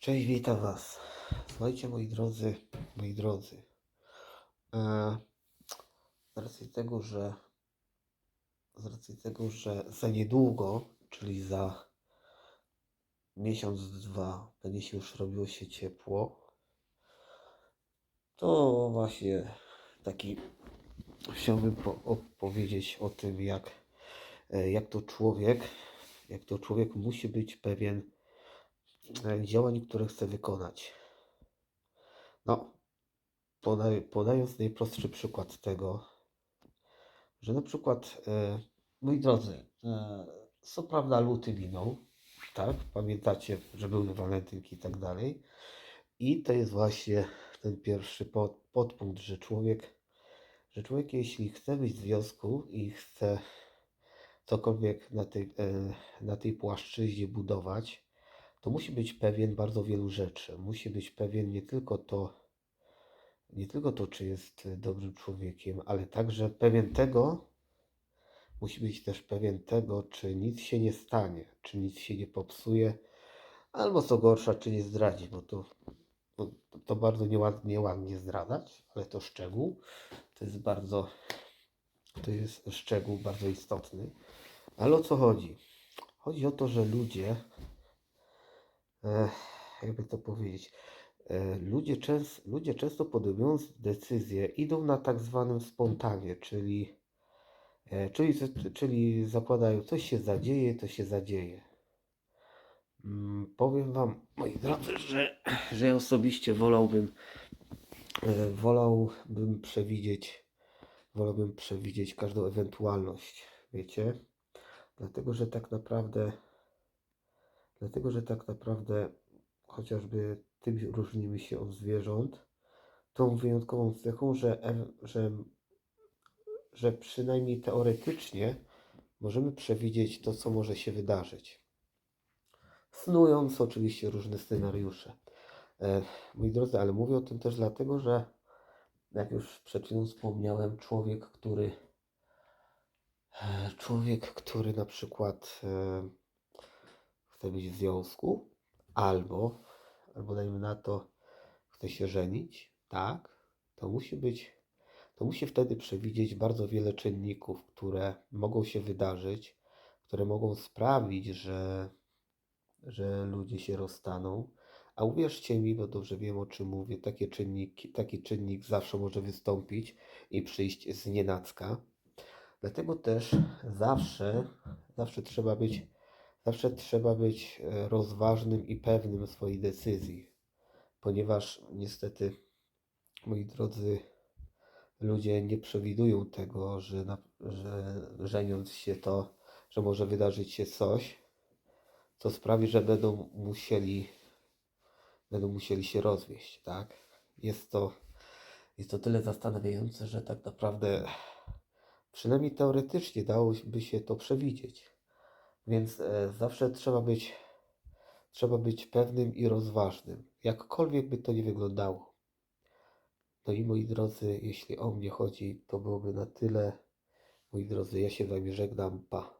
Cześć, witam Was. Słuchajcie, moi drodzy, moi drodzy. E, z racji tego, że z racji tego, że za niedługo, czyli za miesiąc, dwa, będzie się już robiło się ciepło, to właśnie taki chciałbym po, opowiedzieć o tym, jak, e, jak to człowiek, jak to człowiek musi być pewien działań, które chce wykonać. No, podaj, podając najprostszy przykład tego, że na przykład, e, moi drodzy, e, co prawda luty minął, tak? Pamiętacie, że były walentynki i tak dalej. I to jest właśnie ten pierwszy pod, podpunkt, że człowiek, że człowiek, jeśli chce być w związku i chce cokolwiek na tej, e, na tej płaszczyźnie budować, to musi być pewien bardzo wielu rzeczy. Musi być pewien nie tylko to, nie tylko to, czy jest dobrym człowiekiem, ale także pewien tego, musi być też pewien tego, czy nic się nie stanie, czy nic się nie popsuje, albo co gorsza, czy nie zdradzi, bo to, bo to bardzo nieładnie, ładnie zdradzać, ale to szczegół. To jest bardzo, to jest szczegół bardzo istotny. Ale o co chodzi? Chodzi o to, że ludzie, jakby to powiedzieć, e, ludzie, częs, ludzie często podejmując decyzje idą na tak zwanym spontanie, czyli, e, czyli, czyli zakładają, coś się zadzieje, to się zadzieje. Mm, Powiem Wam, moi drodzy, że, że ja osobiście wolałbym, e, wolałbym przewidzieć, wolałbym przewidzieć każdą ewentualność, wiecie? Dlatego, że tak naprawdę, dlatego, że tak naprawdę chociażby tym różnimy się od zwierząt, tą wyjątkową cechą, że, że, że przynajmniej teoretycznie możemy przewidzieć to, co może się wydarzyć. Snując oczywiście różne scenariusze. E, moi drodzy, ale mówię o tym też dlatego, że jak już przed chwilą wspomniałem, człowiek, który e, człowiek, który na przykład e, chce być w związku, albo, albo dajmy na to, chce się żenić, tak, to musi być, to musi wtedy przewidzieć bardzo wiele czynników, które mogą się wydarzyć, które mogą sprawić, że, że ludzie się rozstaną. A uwierzcie mi, bo dobrze wiem o czym mówię, takie czynniki, taki czynnik zawsze może wystąpić i przyjść z nienacka. Dlatego też zawsze, zawsze trzeba być, zawsze trzeba być e, rozważnym i pewnym swojej decyzji, ponieważ niestety, moi drodzy, ludzie nie przewidują tego, że, że żeniąc się to, że może wydarzyć się coś, co sprawi, że będą musieli, będą musieli się rozwieść, tak? Jest to, jest to tyle zastanawiające, że tak naprawdę przynajmniej teoretycznie dałoby się to przewidzieć. Więc e, zawsze trzeba być, trzeba być pewnym i rozważnym, jakkolwiek by to nie wyglądało. No i moi drodzy, jeśli o mnie chodzi, to byłoby na tyle. Moi drodzy, ja się z Wami żegnam. Pa.